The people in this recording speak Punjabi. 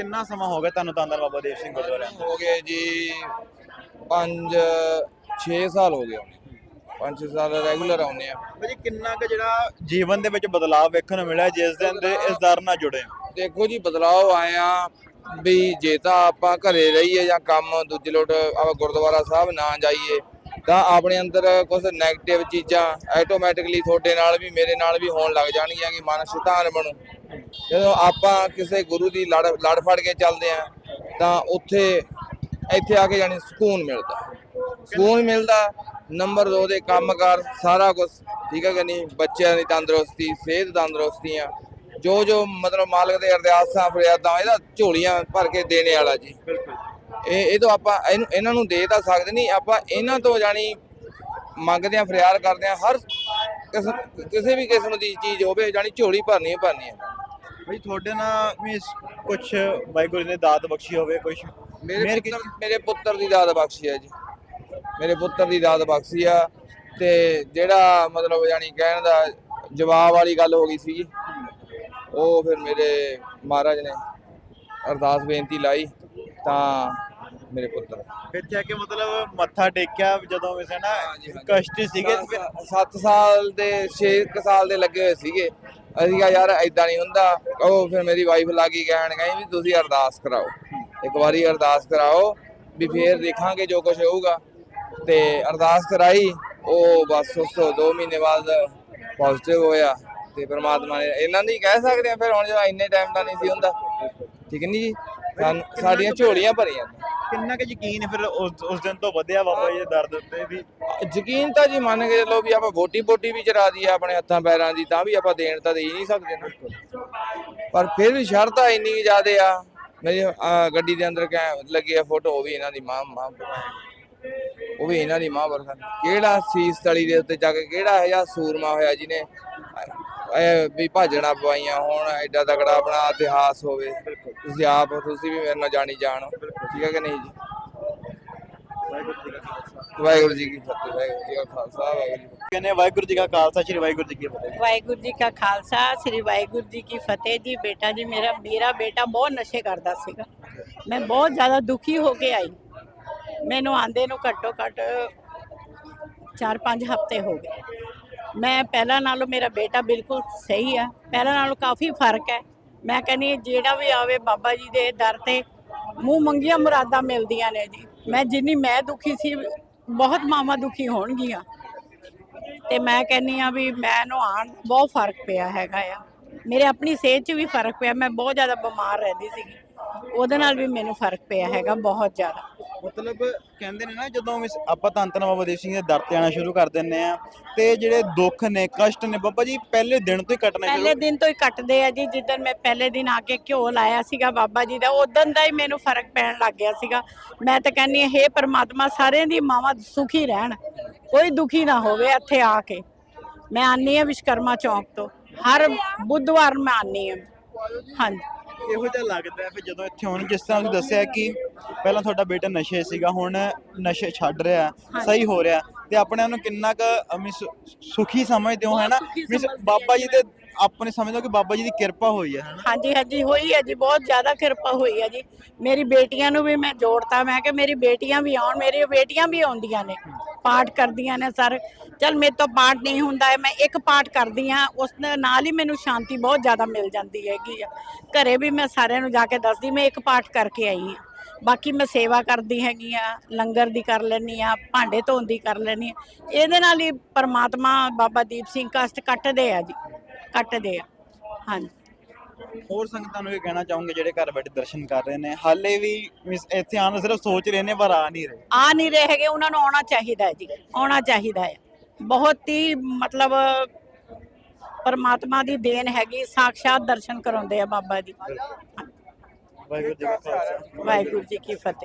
ਕਿੰਨਾ ਸਮਾਂ ਹੋ ਗਿਆ ਤੁਹਾਨੂੰ ਧੰਨ ਬਾਬਾ ਦੀਪ ਸਿੰਘ ਗੁਰਦੁਆਰੇ? ਹੋ ਗਏ ਜੀ 5 6 ਸਾਲ ਹੋ ਗਏ ਹੋਣੇ 5 6 ਸਾਲ ਰੈਗੂਲਰ ਆਉਂਦੇ ਆ ਭਾਜੀ ਕਿੰਨਾ ਕੁ ਜਿਹੜਾ ਜੀਵਨ ਦੇ ਵਿੱਚ ਬਦਲਾਅ ਵੇਖਣ ਨੂੰ ਮਿਲਿਆ ਜਿਸ ਦਿਨ ਦੇ ਇਸ ਦਰ ਨਾਲ ਜੁੜੇ ਹੋ? ਦੇਖੋ ਜੀ ਬਦਲਾਅ ਆਇਆ ਵੀ ਜੇ ਤਾਂ ਆਪਾਂ ਘਰੇ ਰਹੀਏ ਜਾਂ ਕੰਮ ਦੂਜੇ ਲੋਟ ਆਪਾਂ ਗੁਰਦੁਆਰਾ ਸਾਹਿਬ ਨਾ ਜਾਈਏ ਤਾਂ ਆਪਣੇ ਅੰਦਰ ਕੁਝ 네ਗੇਟਿਵ ਚੀਜ਼ਾਂ ਆਟੋਮੈਟਿਕਲੀ ਤੁਹਾਡੇ ਨਾਲ ਵੀ, ਮੇਰੇ ਨਾਲ ਵੀ ਹੋਣ ਲੱਗ ਜਾਣਗੀਆਂ ਕਿ ਮਨ ਸ਼ੈਤਾਨ ਬਣੂ। ਜਦੋਂ ਆਪਾਂ ਕਿਸੇ ਗੁਰੂ ਦੀ ਲੜ ਲੜ ਫੜ ਕੇ ਚੱਲਦੇ ਆ ਤਾਂ ਉੱਥੇ, ਇੱਥੇ ਆ ਕੇ ਜਾਨੀ ਸਕੂਨ ਮਿਲਦਾ। ਸਕੂਨ ਮਿਲਦਾ ਨੰਬਰ 2 ਦੇ ਕੰਮਕਾਰ, ਸਾਰਾ ਕੁਝ ਠੀਕ ਹੈ ਕਿ ਨਹੀਂ? ਬੱਚਿਆਂ ਦੀ ਤੰਦਰੁਸਤੀ, ਸਿਹਤ ਤੰਦਰੁਸਤੀਆਂ ਜੋ ਜੋ ਮਤਲਬ ਮਾਲਕ ਦੇ ਅਰਦਾਸਾਂ, ਫਰਿਆਦਾਂ, ਇਹਦਾ ਝੋਲੀਆਂ ਭਰ ਕੇ ਦੇਣੇ ਵਾਲਾ ਜੀ। ਬਿਲਕੁਲ। ਇਹ ਇਹ ਤੋਂ ਆਪਾਂ ਇਹਨੂੰ ਨੂੰ ਦੇ ਤਾਂ ਸਕਦੇ ਨਹੀਂ ਆਪਾਂ ਇਹਨਾਂ ਤੋਂ ਜਾਣੀ ਮੰਗਦੇ ਆ ਫਰਿਆਦ ਕਰਦੇ ਆ ਹਰ ਕਿਸੇ ਵੀ ਕਿਸਮ ਦੀ ਚੀਜ਼ ਹੋਵੇ ਜਾਣੀ ਝੋਲੀ ਭਰਨੀ ਹੀ ਭਰਨੀ ਹੈ। ਭਾਈ ਤੁਹਾਡੇ ਨਾਲ ਵੀ ਕੁਝ ਵਾਹਿਗੁਰੂ ਨੇ ਦਾਤ ਬਖਸ਼ੀ ਹੋਵੇ ਕੁਝ ਮੇਰੇ ਪੁੱਤਰ ਮੇਰੇ ਪੁੱਤਰ ਦੀ ਦਾਤ ਬਖਸ਼ੀ ਹੈ ਜੀ। ਮੇਰੇ ਪੁੱਤਰ ਦੀ ਦਾਤ ਬਖਸ਼ੀ ਆ ਤੇ ਜਿਹੜਾ ਮਤਲਬ ਯਾਨੀ ਕਹਿਣ ਦਾ ਜਵਾਬ ਵਾਲੀ ਗੱਲ ਹੋ ਗਈ ਸੀ ਉਹ ਫਿਰ ਮੇਰੇ ਮਹਾਰਾਜ ਨੇ ਅਰਦਾਸ ਬੇਨਤੀ ਲਾਈ ਤਾਂ ਮੇਰੇ ਪੁੱਤਰ ਇੱਥੇ ਆ ਕੇ ਮਤਲਬ ਮੱਥਾ ਟੇਕਿਆ ਜਦੋਂ ਵੈਸੇ ਨਾ ਹਾਂਜੀ, ਹਾਂਜੀ। ਕਸ਼ਟ ਸੀਗੇ ਤੇ ਫਿਰ 7 ਸਾਲ ਦੇ 6 ਸਾਲ ਦੇ ਲੱਗੇ ਹੋਏ ਸੀਗੇ। ਅਸੀਂ ਕਿਹਾ ਯਾਰ ਐਦਾਂ ਨਹੀਂ ਹੁੰਦਾ। ਉਹ ਫਿਰ ਮੇਰੀ ਵਾਈਫ ਲੱਗੀ ਕਹਿਣ ਗਈ ਵੀ ਤੁਸੀਂ ਅਰਦਾਸ ਕਰਾਓ। ਇੱਕ ਵਾਰੀ ਅਰਦਾਸ ਕਰਾਓ ਵੀ ਫੇਰ ਦੇਖਾਂਗੇ ਜੋ ਕੁਝ ਹੋਊਗਾ। ਤੇ ਅਰਦਾਸ ਕਰਾਈ। ਉਹ ਬਸ ਉਸ ਤੋਂ 2 ਮਹੀਨੇ ਬਾਅਦ ਪੋਜ਼ਿਟਿਵ ਹੋਇਆ ਤੇ ਪ੍ਰਮਾਤਮਾ ਨੇ ਇਹਨਾਂ ਦੀ ਕਹਿ ਸਕਦੇ ਆ ਫਿਰ ਹੁਣ ਜਦੋਂ ਇੰਨੇ ਟਾਈਮ ਦਾ ਨਹੀਂ ਸੀ ਹੁੰਦਾ। ਠੀਕ ਨਹੀਂ ਜੀ? ਸਾਨੂੰ- ਸਾਡੀਆਂ ਝੋਲੀਆਂ ਭਰੀਆਂ ਕਿੰਨਾ ਕੁ ਯਕੀਨ ਫਿਰ ਉਸ ਉਸ ਦਿਨ ਤੋਂ ਵਧਿਆ ਬਾਬਾ ਜੀ ਦੇ ਦਰ ਉੱਤੇ ਵੀ? ਯਕੀਨ ਤਾਂ ਜੀ ਮੰਨ ਕੇ ਚੱਲੋ ਵੀ ਆਪਾਂ ਵੋਟੀ ਵੋਟੀ ਵੀ ਚਰਾ ਦਈਏ ਆਪਣੇ ਹੱਥਾਂ, ਪੈਰਾਂ ਦੀ, ਤਾਂ ਵੀ ਆਪਾਂ ਦੇਣ ਤਾਂ ਦੇ ਹੀ ਨਹੀਂ ਸਕਦੇ ਨਾ। ਪਰ ਫਿਰ ਵੀ ਸ਼ਰਤਾਂ ਇੰਨੀ ਜ਼ਿਆਦੇ ਆ। ਮੇਰੀ ਗੱਡੀ ਦੇ ਅੰਦਰ ਕੈ ਲੱਗੀ ਆ ਫੋਟੋ, ਉਹ ਵੀ ਇਹਨਾਂ ਦੀ ਮਾਂ ਮਾਂ ਉਹ ਵੀ ਇਹਨਾਂ ਦੀ ਮਾਂ ਵਰਗਾ ਕਿਹੜਾ ਸੀਸ ਤਲੀ ਦੇ ਉੱਤੇ ਜਾ ਕੇ ਕਿਹੜਾ ਇਹ ਸੂਰਮਾ ਹੋਇਆ ਜਿਹਨੇ ਇਹ ਵੀ ਭਾਜਣਾ ਪਵਾਈਆਂ ਹੁਣ, ਐਡਾ ਤਕੜਾ ਆਪਣਾ ਇਤਿਹਾਸ ਹੋਵੇ। ਤੁਸੀਂ ਆਪ, ਤੁਸੀਂ ਵੀ ਮੇਰੇ ਨਾਲ ਜਾਣੀ ਜਾਣ ਠੀਕ ਹੈ ਕਿ ਨਹੀਂ ਜੀ? ਵਾਹਿਗੁਰੂ ਜੀ ਕੀ ਫਤਿਹ ਵਾਹਿਗੁਰੂ ਜੀ ਕਾ ਖਾਲਸਾ ਵਾਹਿਗੁਰੂ ਜੀ ਕੀ ਫਤਿਹ। ਕਹਿੰਦੇ ਵਾਹਿਗੁਰੂ ਜੀ ਕਾ ਖਾਲਸਾ ਸ੍ਰੀ ਵਾਹਿਗੁਰੂ ਜੀ ਕੀ ਫਤਿਹ ਵਾਹਿਗੁਰੂ ਜੀ ਕਾ ਖਾਲਸਾ ਸ੍ਰੀ ਵਾਹਿਗੁਰੂ ਜੀ ਕੀ ਫਤਿਹ ਜੀ। ਬੇਟਾ ਜੀ ਮੇਰਾ ਮੇਰਾ ਬੇਟਾ ਬਹੁਤ ਨਸ਼ੇ ਕਰਦਾ ਸੀਗਾ। ਮੈਂ ਬਹੁਤ ਜ਼ਿਆਦਾ ਦੁਖੀ ਹੋ ਕੇ ਆਈ। ਮੈਨੂੰ ਆਂਦੇ ਨੂੰ ਘੱਟੋ ਘੱਟ 4-5 ਹਫ਼ਤੇ ਹੋ ਗਏ। ਮੈਂ ਪਹਿਲਾਂ ਨਾਲੋਂ ਮੇਰਾ ਬੇਟਾ ਬਿਲਕੁਲ ਸਹੀ ਆ। ਪਹਿਲਾਂ ਨਾਲੋਂ ਕਾਫੀ ਫ਼ਰਕ ਹੈ। ਮੈਂ ਕਹਿੰਦੀ ਜਿਹੜਾ ਵੀ ਆਵੇ ਬਾਬਾ ਜੀ ਦੇ ਦਰ ਤੇ ਮੂੰਹ ਮੰਗੀਆਂ ਮੁਰਾਦਾਂ ਮਿਲਦੀਆਂ ਨੇ ਜੀ। ਮੈਂ ਜਿੰਨੀ ਮੈਂ ਦੁਖੀ ਸੀ, ਬਹੁਤ ਮਾਵਾਂ ਦੁਖੀ ਹੋਣਗੀਆਂ। ਤੇ ਮੈਂ ਕਹਿੰਨੀ ਆ ਵੀ ਮੈਂ ਮੈਨੂੰ ਆਣ ਬਹੁਤ ਫ਼ਰਕ ਪਿਆ ਹੈਗਾ ਆ। ਮੇਰੇ ਆਪਣੀ ਸਿਹਤ 'ਚ ਵੀ ਫ਼ਰਕ ਪਿਆ, ਮੈਂ ਬਹੁਤ ਜ਼ਿਆਦਾ ਬਿਮਾਰ ਰਹਿੰਦੀ ਸੀਗੀ। ਉਹਦੇ ਨਾਲ ਵੀ ਮੈਨੂੰ ਫ਼ਰਕ ਪਿਆ ਹੈਗਾ ਬਹੁਤ ਜ਼ਿਆਦਾ। ਮਤਲਬ ਕਹਿੰਦੇ ਨੇ ਨਾ ਜਦੋਂ ਵੀ ਆਪਾਂ ਧੰਨ ਧੰਨ ਬਾਬਾ ਦੀਪ ਸਿੰਘ ਦੇ ਦਰ ਤੇ ਆਣਾ ਸ਼ੁਰੂ ਕਰ ਦਿੰਨੇ ਆ ਤੇ ਜਿਹੜੇ ਦੁੱਖ ਨੇ ਕਸ਼ਟ ਨੇ ਬਾਬਾ ਜੀ ਪਹਿਲੇ ਦਿਨ ਤੋਂ ਹੀ ਕੱਟਣੇ ਪਹਿਲੇ ਸ਼ੁਰੂ ਦਿਨ ਤੋਂ ਹੀ ਕੱਟਦੇ ਆ ਜੀ ਜਿੱਦਣ ਮੈਂ ਪਹਿਲੇ ਦਿਨ ਆ ਕੇ ਘਿਓ ਲਾਇਆ ਸੀਗਾ ਬਾਬਾ ਜੀ ਦਾ ਉਦੋਂ ਦਾ ਹੀ ਮੈਨੂੰ ਫ਼ਰਕ ਪੈਣ ਲੱਗ ਗਿਆ ਸੀਗਾ। ਮੈਂ ਤਾਂ ਕਹਿੰਨੀ ਹੇ ਪ੍ਰਮਾਤਮਾ ਸਾਰਿਆਂ ਦੀ ਮਾਵਾਂ ਸੁਖੀ ਰਹਿਣ ਕੋਈ ਦੁਖੀ ਨਾ ਹੋਵੇ ਇੱਥੇ ਆ ਕੇ। ਮੈਂ ਆਨੀ ਆ ਵਿਸ਼ਕਰਮਾ ਚੌਂਕ ਤੋਂ ਹਰ ਬੁੱਧਵਾਰ ਮੈਂ ਆਨੀ ਆ ਹਾਂਜੀ। ਇਹੋ ਜਿਹਾ ਲੱਗਦਾ ਹੈ ਫਿਰ ਜਦੋਂ ਇੱਥੇ ਹੁਣ ਜਿਸ ਤਰ੍ਹਾਂ ਤੁਸੀਂ ਦੱਸਿਆ ਕਿ ਪਹਿਲਾਂ ਤੁਹਾਡਾ ਬੇਟਾ ਨਸ਼ੇ ਸੀਗਾ ਹੁਣ ਨਸ਼ੇ ਛੱਡ ਰਿਹਾ। ਸਹੀ ਹੋ ਰਿਹਾ। ਤੇ ਆਪਣੇ ਆਪ ਨੂੰ ਕਿੰਨਾ ਕੁ ਮਿਸ ਸੁਖੀ ਸਮਝਦੇ ਹੋ ਹੈ ਨਾ ਬਹੁਤ ਸੁਖੀ ਮਿਸ ਬਾਬਾ ਆ ਜੀ ਦੇ ਆਪਣੇ ਸਮਝਦੇ ਕਿ ਬਾਬਾ ਜੀ ਦੀ ਕਿਰਪਾ ਹੋਈ ਹੈ ਹਾਂਜੀ ਹਾਂਜੀ ਹੋਈ ਹੈ ਜੀ ਬਹੁਤ ਜ਼ਿਆਦਾ ਕਿਰਪਾ ਹੋਈ ਹੈ ਜੀ। ਮੇਰੀ ਬੇਟੀਆਂ ਨੂੰ ਵੀ ਮੈਂ ਜੋੜਤਾ ਮੈਂ ਕਿ ਮੇਰੀ ਬੇਟੀਆਂ ਵੀ ਆਉਣ ਮੇਰੀ ਬੇਟੀਆਂ ਵੀ ਆਉਂਦੀਆਂ ਨੇ ਪਾਠ ਕਰਦੀਆਂ ਨੇ ਸਰ। ਚਲ ਮੇਰੇ ਤੋਂ ਪਾਠ ਨਹੀਂ ਹੁੰਦਾ ਹੈ ਮੈਂ ਇੱਕ ਪਾਠ ਕਰਦੀ ਹਾਂ ਉਸ ਨਾਲ ਹੀ ਮੈਨੂੰ ਸ਼ਾਂਤੀ ਬਹੁਤ ਜ਼ਿਆਦਾ ਮਿਲ ਜਾਂਦੀ ਹੈਗੀ ਆ। ਘਰੇ ਵੀ ਮੈਂ ਸਾਰਿਆਂ ਨੂੰ ਜਾ ਕੇ ਦੱਸਦੀ ਮੈਂ ਇੱਕ ਪਾਠ ਕਰਕੇ ਆਈ ਹਾਂ। ਬਾਕੀ ਮੈਂ ਸੇਵਾ ਕਰਦੀ ਹੈਗੀ ਆ ਲੰਗਰ ਦੀ ਕਰ ਲੈਣੀ ਆ ਭਾਂਡੇ ਧੋਣ ਦੀ ਕਰ ਲੈਣੀ ਆ। ਇਹਦੇ ਨਾਲ ਹੀ ਪਰਮਾਤਮਾ ਬਾਬਾ ਦੀਪ ਸਿੰਘ ਕਸ਼ਟ ਕੱਟਦੇ ਆ ਜੀ ਕੱਟਦੇ ਆ ਹਾਂਜੀ। ਹੋਰ ਸੰਗਤਾਂ ਨੂੰ ਇਹ ਕਹਿਣਾ ਚਾਹੂੰਗੇ ਜਿਹੜੇ ਘਰ ਬੈਠੇ ਦਰਸ਼ਨ ਕਰ ਰਹੇ ਨੇ ਹਾਲੇ ਵੀ ਮਿਸ ਇੱਥੇ ਆਉਣ ਦਾ ਸਿਰਫ ਸੋਚ ਰਹੇ ਨੇ ਪਰ ਆ ਨਹੀਂ ਰਹੇ। ਆ ਨਹੀਂ ਰਹੇ ਹੈਗੇ ਉਹਨਾਂ ਨੂੰ ਆਉਣਾ ਚਾਹੀਦਾ ਹੈ ਜੀ ਆਉਣਾ ਚਾਹੀਦਾ ਹੈ। ਬਹੁਤ ਹੀ ਮਤਲਬ ਪਰਮਾਤਮਾ ਦੀ ਦੇਣ ਹੈਗੀ ਸਾਖਸ਼ਾਤ ਦਰਸ਼ਨ ਕਰਾਉਂਦੇ ਆ ਬਾਬਾ ਜੀ ਵਾਹਿਗੁਰੂ ਜੀ ਕਾ ਖਾਲਸਾ ਵਾਹਿਗੁਰੂ ਜੀ ਕੀ ਫਤਿਹ।